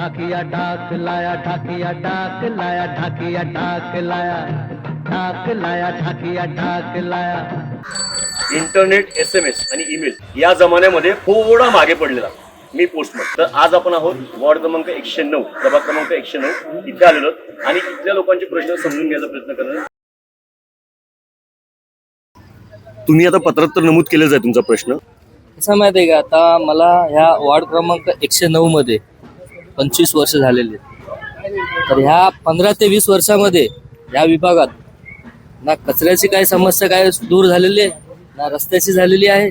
ढाकिया ढाक लाया ढाकिया ढाक लाया ढाकिया ढाक लाया ढाक लाया ढाकिया ढाक लाया। इंटरनेट एस एम एस आणि ईमेल या जमान्यामध्ये थोडा मागे पडलेला मी पोस्टमन तर आज आपण आहोत वॉर्ड क्रमांक एकशे नऊ प्रभाग क्रमांक एकशे नऊ. इथे आलेलो आणि इथल्या लोकांचे प्रश्न समजून घ्यायचा प्रयत्न करणार तुम्ही आता पत्रात तर नमूद केलेच आहे तुमचा प्रश्न. कसं माहिती आहे का? आता मला ह्या वॉर्ड क्रमांक एकशे नऊ मध्ये पंचवीस वर्ष झालेले आहेत. तर ह्या पंधरा ते वीस वर्षामध्ये या विभागात ना कचऱ्याची काय समस्या काय दूर झालेली आहे ना रस्त्याची झालेली आहे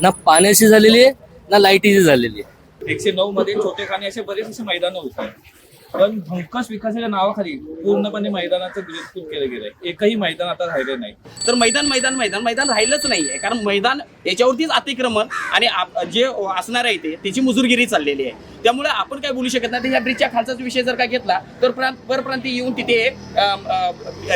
ना पाण्याची झालेली आहे ना लाईटीची झालेली आहे. एकशे नऊ मध्ये छोटेखाने असे बरेच असे मैदान होत. पण भंकस विकासाच्या नावाखाली पूर्णपणे मैदानाचं विस्तृत केलं गेलंय. एकही मैदान आता राहिले नाही. तर मैदान मैदान मैदान मैदान राहिलंच नाहीये. कारण मैदान याच्यावरतीच अतिक्रमण आणि आप- जे असणार आहे ते त्याची मुजुरगिरी चाललेली आहे. त्यामुळे आपण काय बोलू शकत नाही. ह्या ब्रिजच्या खालचाच विषय जर का घेतला तर प्रांत परप्रांती येऊन तिथे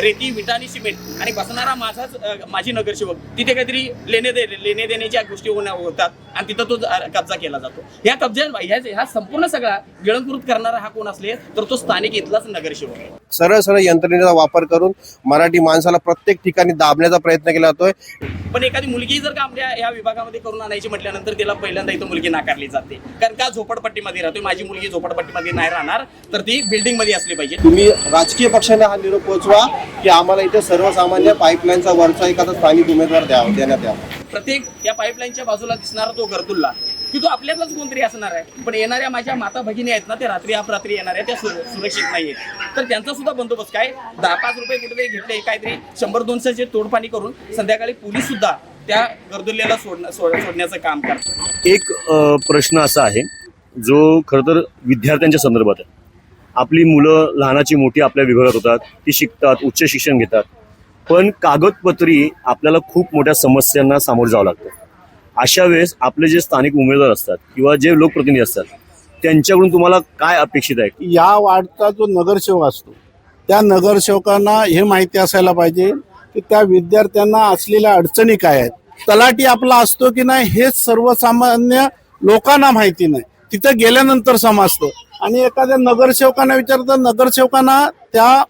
रेती विटा आणि सिमेंट आणि बसणारा माझाच माझी नगरसेवक तिथे काहीतरी लेणे दे लेणे देण्याच्या गोष्टी होण्या होतात आणि तिथं तो कब्जा केला जातो. ह्या कब्जा ह्या ह्या संपूर्ण सगळा गिळंकृत करणारा हा कोण असले तर तो स्थानिक इथलाच नगरसेवक आहे. सरळ सरळ यंत्रणेचा वापर करून मराठी माणसाला प्रत्येक ठिकाणी दाबण्याचा प्रयत्न केला जातोय. पण एखादी मुलगी जर का आपल्या या विभागामध्ये करून आणायची म्हटल्यानंतर तिला पहिल्यांदा इथं मुलगी नाकारली जाते. कारण का झोपडपट्टीमध्ये? राहते माझी मुलगी झोपडपट्टीमध्ये नाही राहणार तर ती बिल्डिंगमध्ये असली पाहिजे. तुम्ही राजकीय पक्षांना हा निरोप पोहोचवा की आम्हाला इथे सर्वसामान्य पाईपलाईनचा वरचा एखादा स्थानिक उमेदवार द्यावा देण्यात यावा. प्रत्येक या पाईपलाईनच्या बाजूला दिसणारा तो गर्दुल्ला की तो आपल्यातलाच कोणतरी असणार आहे. पण येणाऱ्या माझ्या माता भगिनी आहेत ना ते रात्री अपरात्री येणाऱ्या त्या सुर- सुरक्षित नाही आहेत तर त्यांचा सुद्धा बंदोबस्त काय? दहा पाच रुपये कुठेतरी घेतले काहीतरी शंभर दोनशेचे तोडपाणी करून संध्याकाळी पोलीस सुद्धा त्या गर्दुल्ल्याला सोडणं सोड- सोडण्याचं काम करतात. एक प्रश्न असा आहे जो खरं तर विद्यार्थ्यांच्या संदर्भात आहे. आपली मुलं लहानाची मोठी आपल्या विभागात होतात ती शिकतात उच्च शिक्षण घेतात. पण कागदपत्री आपल्याला खूप मोठ्या समस्यांना सामोरं जावं लागतं. अशा वेळेस आपले जे स्थानिक उमेदवार असतात किंवा जे लोकप्रतिनिधी असतात त्यांच्याकडून तुम्हाला काय अपेक्षित आहे? या वाढता जो नगरसेवक असतो त्या नगरसेवकांना हे माहिती असायला पाहिजे की त्या विद्यार्थ्यांना असलेल्या अडचणी काय आहेत? तलाठी आपला असतो की नाही हे सर्वसामान्य लोकांना माहिती नाही. तिथे गेल्यानंतर समजतं. आणि एखाद्या नगरसेवकांना विचारतं नगरसेवकांना त्या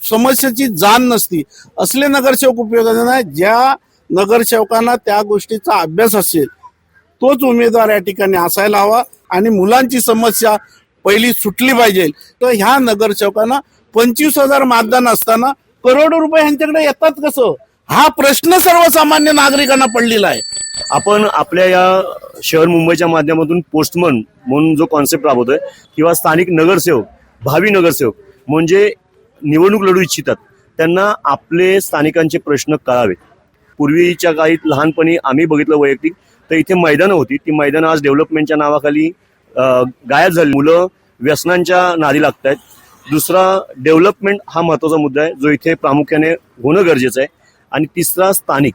समस्येची जाण नसती. असले नगरसेवक उपयोगाचे नाही ज्या नगरसेवकांना त्या गोष्टीचा अभ्यास असेल तोच उमेदवार या ठिकाणी असायला हवा आणि मुलांची समस्या पहिली सुटली पाहिजे. तर ह्या नगरसेवकांना पंचवीस हजार मतदान असताना करोडो रुपये ह्यांच्याकडे येतात कसं? हा प्रश्न सर्वसामान्य नागरिकांना पडलेला आहे. आपण आपल्या या शहर मुंबईच्या माध्यमातून पोस्टमन म्हणून जो कॉन्सेप्ट राबवतोय किंवा स्थानिक नगरसेवक भावी नगरसेवक म्हणजे निवडणूक लढू इच्छितात त्यांना आपले स्थानिकांचे प्रश्न कळावे पूर्वीच्या काळात लहानपणी आम्ही बघितलं वैयक्तिक तर इथे मैदानं होती. ती मैदानं आज डेव्हलपमेंटच्या नावाखाली गायब झाली. मुलं व्यसनांच्या नादी लागत आहेत दुसरा डेव्हलपमेंट हा महत्त्वाचा मुद्दा आहे जो इथे प्रामुख्याने होणं गरजेचं आहे. आणि तिसरा स्थानिक.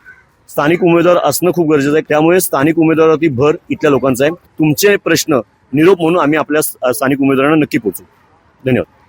स्थानिक उमेदवार असणं खूप गरजेचं आहे. त्यामुळे स्थानिक उमेदवारावरती भर इथल्या लोकांचा आहे. तुमचे प्रश्न निरोप म्हणून आम्ही आपल्या स्थानिक उमेदवारांना नक्की पोहोचू धन्यवाद.